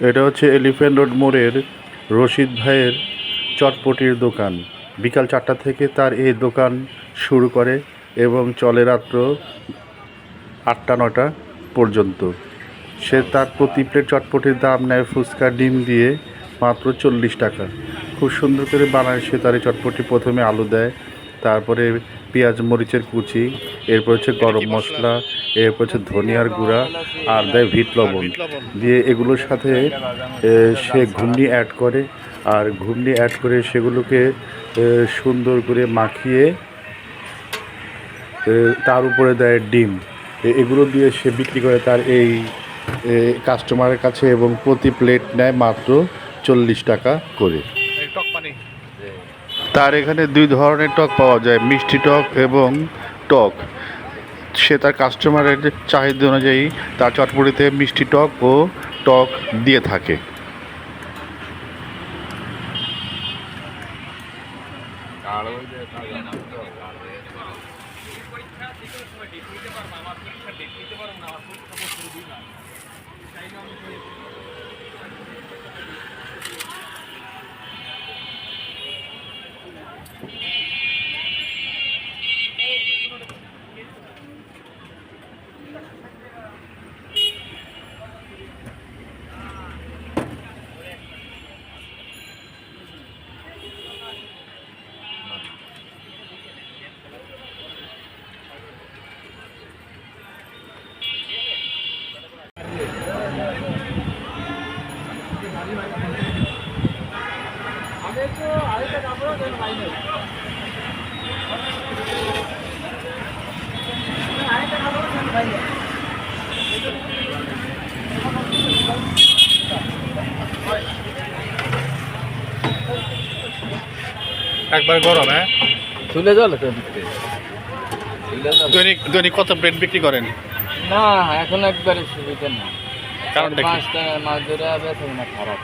এটা হচ্ছে elephant road মোড়ের রশিদ ভাইয়ের চটপটির দোকান। বিকাল চারটা থেকে তার এই দোকান শুরু করে এবং চলে রাত্র আটটা নটা পর্যন্ত। সে তার প্রতি প্লেট চটপটির দাম নেয় ফুচকা, ডিম দিয়ে মাত্র চল্লিশ টাকা। খুব সুন্দর করে বানায় সে তার এই চটপটি। প্রথমে আলু দেয় তারপরে পেঁয়াজ মরিচের কুচি এরপর হচ্ছে গরম মশলা? এরপর হচ্ছে ধনিয়ার গুঁড়া আর দেয় ভিট লবণ। দিয়ে এগুলোর সাথে সে ঘুমনি অ্যাড করে আর ঘুমনি অ্যাড করে সেগুলোকে সুন্দর করে মাখিয়ে তার উপরে দেয় ডিম। এগুলো দিয়ে সে বিক্রি করে তার এই কাস্টমারের কাছে এবং প্রতি প্লেট নেয় মাত্র চল্লিশ টাকা করে। তার এখানে দুই ধরনের টক পাওয়া যায়, মিষ্টি টক এবং টক। সে তার কাস্টমারের চাহিদা অনুযায়ী তার চটপটিতে মিষ্টি টক ও টক দিয়ে থাকে। একবার গরম হ্যাঁ? তুলে জল দৈনিক দৈনিক কত প্লেট বিক্রি করেন? না এখন একবারে সুবিধা না কারণ মাছ ধরে না খারাপ।